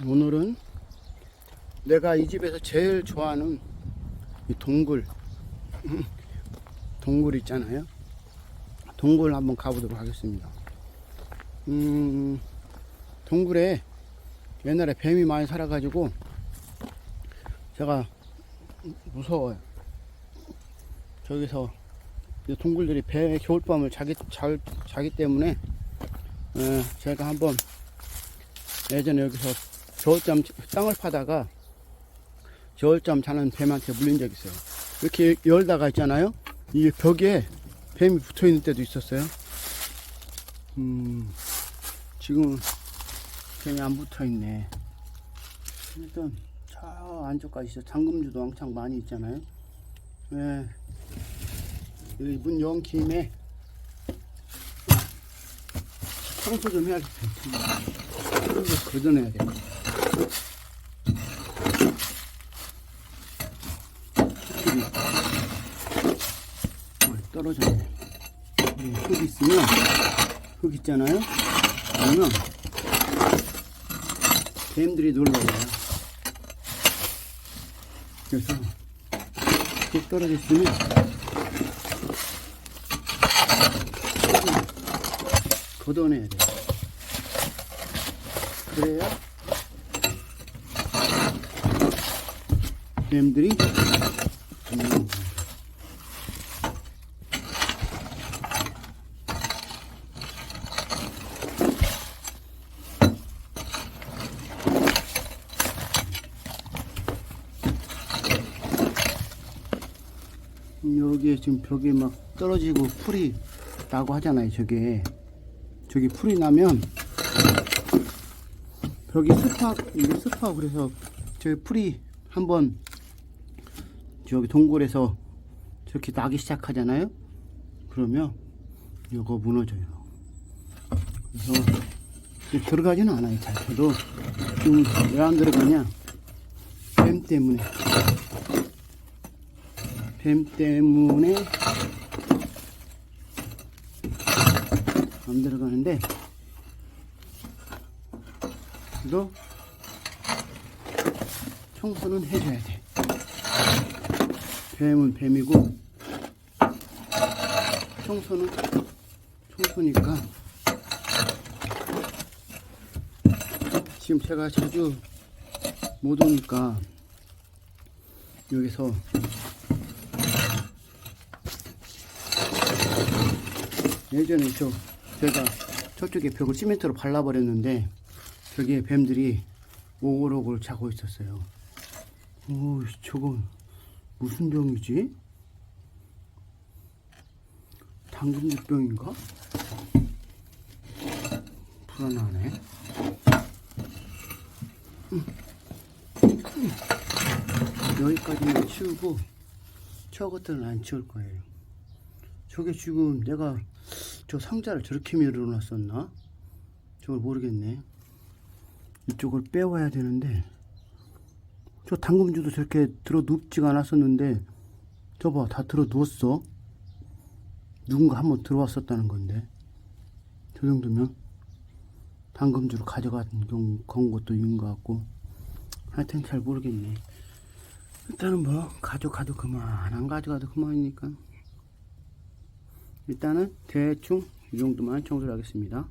오늘은 내가 이 집에서 제일 좋아하는 이 동굴 동굴 있잖아요. 동굴 한번 가보도록 하겠습니다. 음 동굴에 옛날에 뱀이 많이 살아가지고 제가 무서워요. 저기서 이 동굴들이 배 겨울밤을 자기 잘 자기 때문에 에, 제가 한번 예전에 여기서 겨울잠 땅을 파다가 겨울잠 자는 뱀한테 물린 적 있어요. 이렇게 열다가 있잖아요. 이 벽에 뱀이 붙어 있는 때도 있었어요. 음, 지금은 뱀이 안 붙어 있네. 일단 저 안쪽까지 있어. 잠금주도 왕창 많이 있잖아요. 예. 여기 문 연 김에 청소 좀 해야겠다. 걷어내야 돼. 어, 떨어졌네. 이흙 있으면 흙 있잖아요. 그러면 뱀들이 놀러 와요. 그래서 흙 떨어져 있으면 걷어내야 돼. 그래야 뱀들이 음, 여기에 지금 벽에 막 떨어지고 풀이 나고 하잖아요 저게. 저기 풀이 나면 벽이 습하 이게 습하고 그래서 저기 풀이 한번 저기 동굴에서 저렇게 나기 시작하잖아요? 그러면 이거 무너져요. 그래서 들어가지는 않아요 잘. 저도 지금 왜 안 들어가냐? 뱀 때문에. 뱀 때문에 안 들어가는데 그래도 청소는 해줘야 돼. 뱀은 뱀이고 청소는 청소니까 지금 제가 자주 못 오니까 여기서 예전에 저 제가 저쪽에 벽을 시멘트로 발라버렸는데 저기에 뱀들이 오글오글 자고 있었어요. 오, 저건 무슨 병이지? 당근주병인가? 불안하네. 여기까지만 치우고 저 것들은 안 치울 거예요. 저게 지금 내가 저 상자를 저렇게 밀어놨었나? 저걸 모르겠네. 이쪽을 빼와야 되는데 저 당금주도 저렇게 들어 눕지가 않았었는데 저봐 다 들어 누웠어? 누군가 한번 들어왔었다는 건데 저 정도면 당금주를 가져간 건 것도 있는 것 같고 하여튼 잘 모르겠네. 일단은 뭐 가져가도 그만 안 가져가도 그만이니까. 일단은 대충 이 정도만 청소를 하겠습니다